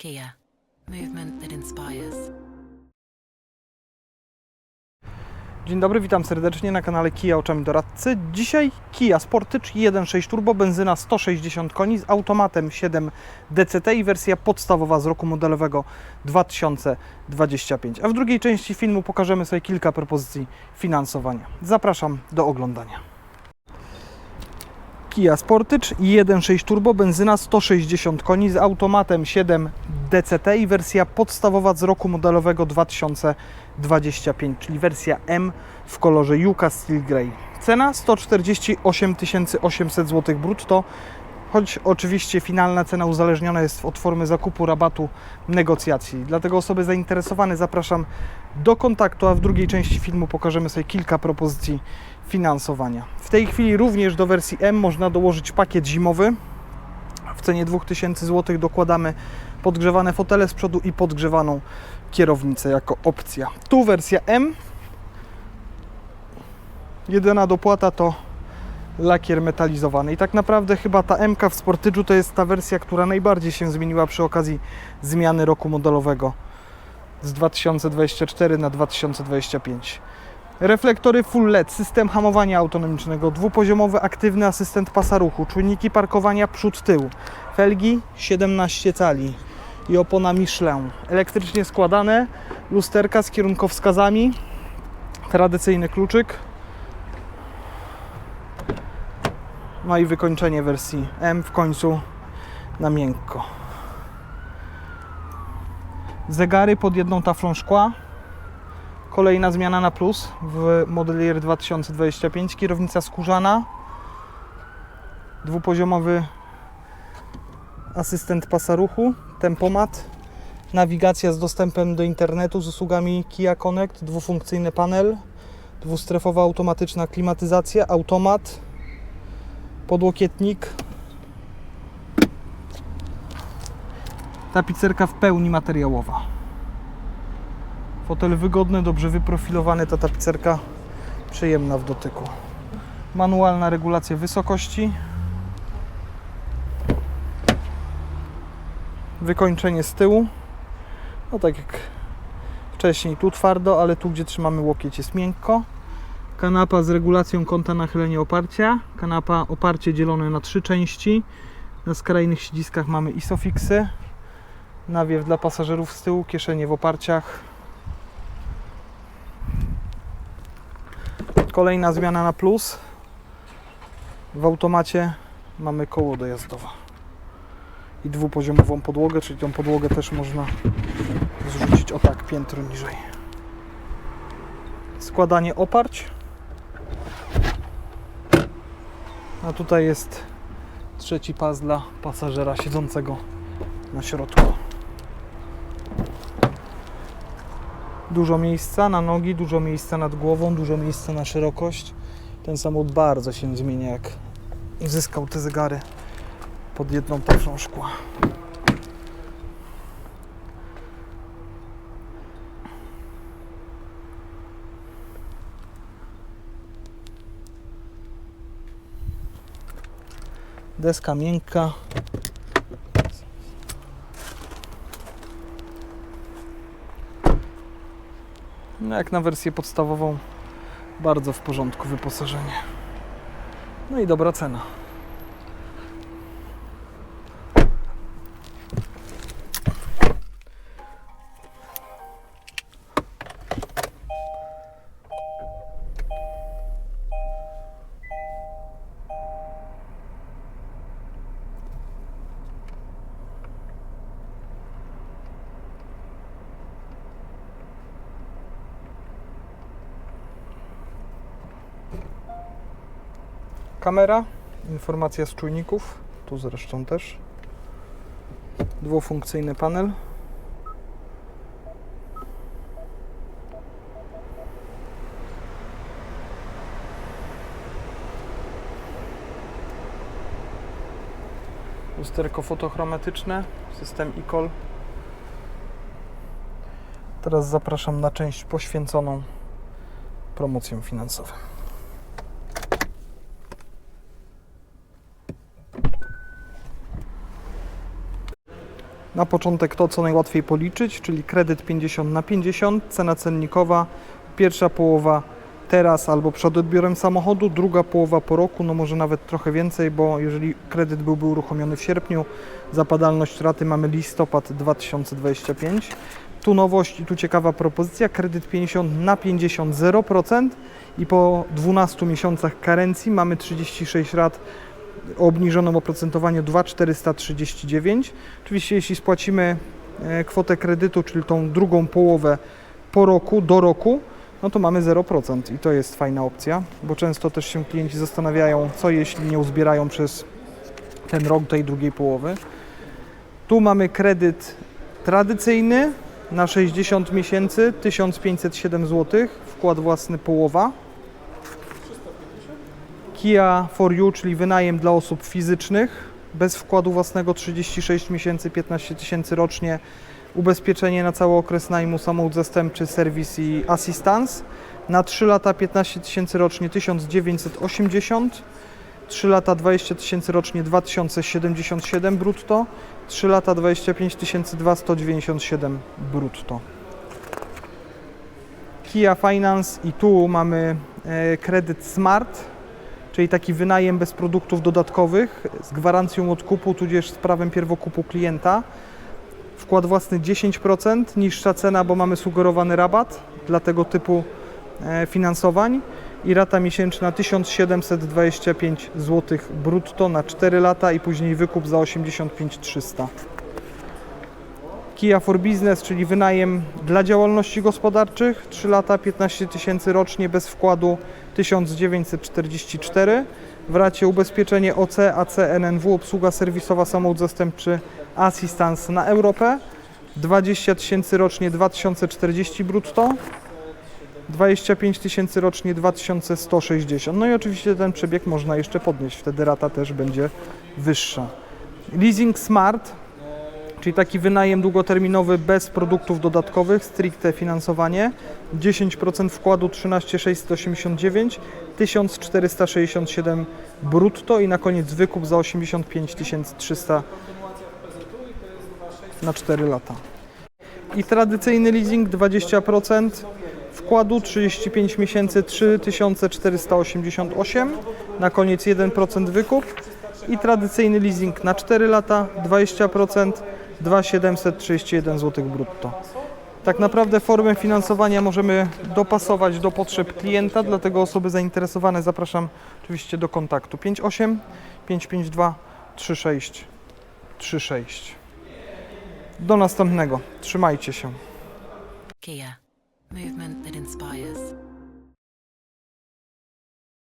Kia, movement that inspires. Dzień dobry, witam serdecznie na kanale Kia Oczami Doradcy. Dzisiaj Kia Sportage 1.6 Turbo, benzyna 160 koni z automatem 7 DCT i wersja podstawowa z roku modelowego 2025. A w drugiej części filmu pokażemy sobie kilka propozycji finansowania. Zapraszam do oglądania. Kia Sportage 1.6 Turbo, benzyna 160 koni z automatem 7 DCT i wersja podstawowa z roku modelowego 2025, czyli wersja M w kolorze Yuka Steel Grey. Cena 148 800 zł brutto, choć oczywiście finalna cena uzależniona jest od formy zakupu, rabatu, negocjacji. Dlatego osoby zainteresowane zapraszam do kontaktu, a w drugiej części filmu pokażemy sobie kilka propozycji finansowania. W tej chwili również do wersji M można dołożyć pakiet zimowy. W cenie 2000 zł dokładamy podgrzewane fotele z przodu i podgrzewaną kierownicę jako opcja. Tu wersja M. Jedyna dopłata to lakier metalizowany. I tak naprawdę chyba ta MK w Sportage'u to jest ta wersja, która najbardziej się zmieniła przy okazji zmiany roku modelowego z 2024 na 2025. Reflektory full LED, system hamowania autonomicznego, dwupoziomowy aktywny asystent pasa ruchu, czujniki parkowania przód-tył, felgi 17 cali i opona Michelin. Elektrycznie składane, lusterka z kierunkowskazami, tradycyjny kluczyk. No i wykończenie wersji M w końcu na miękko. Zegary pod jedną taflą szkła. Kolejna zmiana na plus w Modelier 2025. Kierownica skórzana. Dwupoziomowy asystent pasa ruchu, tempomat, nawigacja z dostępem do internetu z usługami Kia Connect, dwufunkcyjny panel, dwustrefowa automatyczna klimatyzacja, automat, podłokietnik, tapicerka w pełni materiałowa. Fotel wygodny, dobrze wyprofilowany, ta tapicerka przyjemna w dotyku. Manualna regulacja wysokości. Wykończenie z tyłu. No tak jak wcześniej, tu twardo, ale tu gdzie trzymamy łokieć jest miękko. Kanapa z regulacją kąta nachylenia oparcia. Kanapa oparcie dzielone na trzy części. Na skrajnych siedziskach mamy isofixy. Nawiew dla pasażerów z tyłu, kieszenie w oparciach. Kolejna zmiana na plus. W automacie mamy koło dojazdowe i dwupoziomową podłogę, czyli tą podłogę też można zrzucić o tak piętro niżej. Składanie oparć. A tutaj jest trzeci pas dla pasażera siedzącego na środku. Dużo miejsca na nogi, dużo miejsca nad głową, dużo miejsca na szerokość. Ten samochód bardzo się zmienia, jak zyskał te zegary pod jedną taflą szkła. Deska miękka. No jak na wersję podstawową, bardzo w porządku wyposażenie. No i dobra cena. Kamera, informacja z czujników, tu zresztą też. Dwufunkcyjny panel. Lusterko fotochromatyczne, system e-call. Teraz zapraszam na część poświęconą promocjom finansowym. Na początek to, co najłatwiej policzyć, czyli kredyt 50 na 50, cena cennikowa, pierwsza połowa teraz albo przed odbiorem samochodu, druga połowa po roku, no może nawet trochę więcej, bo jeżeli kredyt byłby uruchomiony w sierpniu, zapadalność raty mamy listopad 2025. Tu nowość i tu ciekawa propozycja, kredyt 50 na 50 0% i po 12 miesiącach karencji mamy 36 rat o obniżonym oprocentowaniu 2,439. Oczywiście jeśli spłacimy e, kwotę kredytu, czyli tą drugą połowę po roku, do roku, no to mamy 0% i to jest fajna opcja, bo często też się klienci zastanawiają, co jeśli nie uzbierają przez ten rok tej drugiej połowy. Tu mamy kredyt tradycyjny na 60 miesięcy, 1507 zł, wkład własny połowa. Kia for You, czyli wynajem dla osób fizycznych, bez wkładu własnego 36 miesięcy, 15 tysięcy rocznie, ubezpieczenie na cały okres najmu, samochód zastępczy, serwis i assistance. Na 3 lata 15 tysięcy rocznie 1980, 3 lata 20 tysięcy rocznie 2077 brutto, 3 lata 25 tysięcy 2197 brutto. Kia Finance i tu mamy e, kredyt Smart, czyli taki wynajem bez produktów dodatkowych z gwarancją odkupu, tudzież z prawem pierwokupu klienta. Wkład własny 10%, niższa cena, bo mamy sugerowany rabat dla tego typu e, finansowań i rata miesięczna 1725 zł brutto na 4 lata i później wykup za 85 300. Kia for Business, czyli wynajem dla działalności gospodarczych, 3 lata 15 tysięcy rocznie bez wkładu 1944. W racie ubezpieczenie OC, AC, NNW, obsługa serwisowa, samochód zastępczy, assistance na Europę. 20 tysięcy rocznie 2040 brutto. 25 tysięcy rocznie 2160. No i oczywiście ten przebieg można jeszcze podnieść, wtedy rata też będzie wyższa. Leasing Smart, czyli taki wynajem długoterminowy bez produktów dodatkowych, stricte finansowanie. 10% wkładu 13689, 1467 brutto i na koniec wykup za 85 300 na 4 lata. I tradycyjny leasing 20%, wkładu 35 miesięcy 3488, na koniec 1% wykup i tradycyjny leasing na 4 lata 20%, 2731 zł brutto. Tak naprawdę formę finansowania możemy dopasować do potrzeb klienta, dlatego osoby zainteresowane zapraszam oczywiście do kontaktu 58 552 36 36. Do następnego. Trzymajcie się. Kia. Movement that inspires.